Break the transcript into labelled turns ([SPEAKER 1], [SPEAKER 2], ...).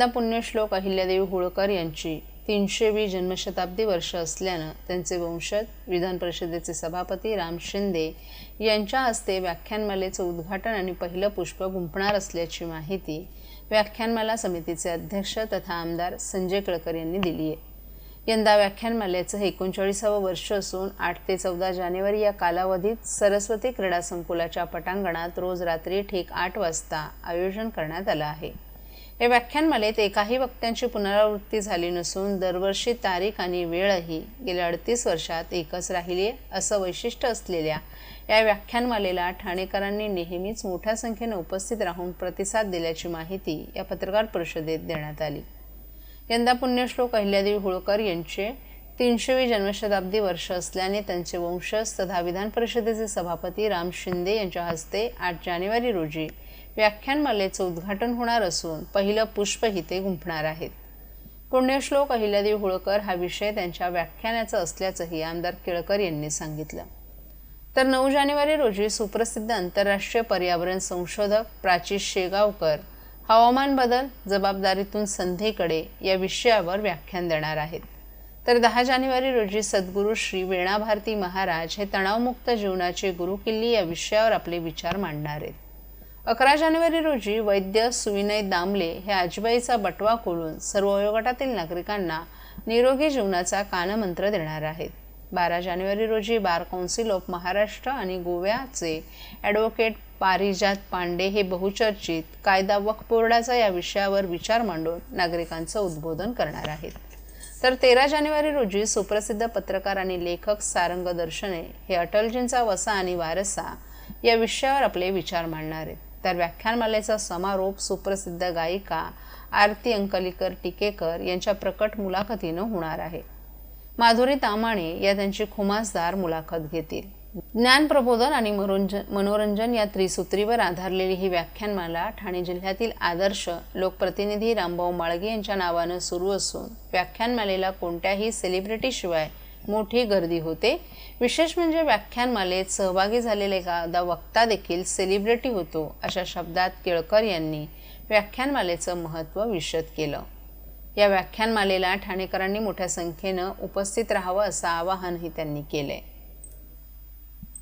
[SPEAKER 1] यंदा पुण्यश्लोक अहिल्यादेवी होळकर यांची तीनशेवी जन्मशताब्दी वर्ष असल्यानं त्यांचे वंशज विधान परिषदेचे सभापती राम शिंदे यांच्या हस्ते व्याख्यानमालेचं उद्घाटन आणि पहिलं पुष्प गुंफणार असल्याची माहिती व्याख्यानमाला समितीचे अध्यक्ष तथा आमदार संजय केळकर यांनी दिली आहे. यंदा व्याख्यानमालेचं हे एकोणचाळीसावं वर्ष असून आठ ते चौदा जानेवारी या कालावधीत सरस्वती क्रीडा संकुलाच्या पटांगणात रोज रात्री ठीक आठ वाजता आयोजन करण्यात आलं आहे. या व्याख्यानमालेत एकाही वक्त्यांची पुनरावृत्ती झाली नसून दरवर्षी तारीख आणि वेळही गेल्या अडतीस वर्षात एकच राहिली असं वैशिष्ट्य असलेल्या या व्याख्यानमालेला ठाणेकरांनी नेहमीच मोठ्या संख्येनं उपस्थित राहून प्रतिसाद दिल्याची माहिती या पत्रकार परिषदेत देण्यात आली. यंदा पुण्यश्लोक अहिल्यादेवी होळकर यांचे तीनशेवी जन्मशताब्दी वर्ष असल्याने त्यांचे वंशज तथा विधान परिषदेचे सभापती राम शिंदे यांच्या हस्ते आठ जानेवारी रोजी व्याख्यानमालेचं उद्घाटन होणार असून पहिलं पुष्पही ते गुंफणार आहेत. पुण्यश्लोक अहिल्यादेवी होळकर हा विषय त्यांच्या व्याख्यानाचा असल्याचंही आमदार केळकर यांनी सांगितलं. तर नऊ जानेवारी रोजी सुप्रसिद्ध आंतरराष्ट्रीय पर्यावरण संशोधक प्राची शेगावकर हवामान बदल जबाबदारीतून संधीकडे या विषयावर व्याख्यान देणार आहेत. तर दहा जानेवारी रोजी सद्गुरू श्री वेणाभारती महाराज हे तणावमुक्त जीवनाचे गुरुकिल्ली या विषयावर आपले विचार मांडणार आहेत. अकरा जानेवारी रोजी वैद्य सुविनय दामले हे आजीबाईचा बटवा खोलून सर्व वयोगटातील नागरिकांना निरोगी जीवनाचा कानमंत्र देणार आहेत. बारा जानेवारी रोजी बार कौन्सिल ऑफ महाराष्ट्र आणि गोव्याचे ॲडव्होकेट पारिजात पांडे हे बहुचर्चित कायदा वक्फ बोर्डाचा या विषयावर विचार मांडून नागरिकांचं उद्बोधन करणार आहेत. तर तेरा जानेवारी रोजी सुप्रसिद्ध पत्रकार आणि लेखक सारंग दर्शने हे अटलजींचा वसा आणि वारसा या विषयावर आपले विचार मांडणार आहेत. तर व्याख्यानमालेचा समारोप सुप्रसिद्ध गायिका आरती अंकलीकर टिकेकर यांच्या प्रकट मुलाखतीनं होणार आहे. माधुरी तामाणे या त्यांची खुमासदार मुलाखत घेतील. ज्ञान प्रबोधन आणि मनोरंजन मनोरंजन या त्रिसूत्रीवर आधारलेली ही व्याख्यानमाला ठाणे जिल्ह्यातील आदर्श लोकप्रतिनिधी रामभाऊ माळगे यांच्या नावानं सुरू असून व्याख्यानमालेला कोणत्याही सेलिब्रिटीशिवाय मोठी गर्दी होते. विशेष म्हणजे व्याख्यानमालेत सहभागी झालेले एखादा वक्ता देखील सेलिब्रिटी होतो अशा शब्दात केळकर यांनी व्याख्यानमालेचं महत्त्व विशद केलं. या व्याख्यानमालेला ठाणेकरांनी मोठ्या संख्येनं उपस्थित राहावं असं आवाहनही त्यांनी केलंय.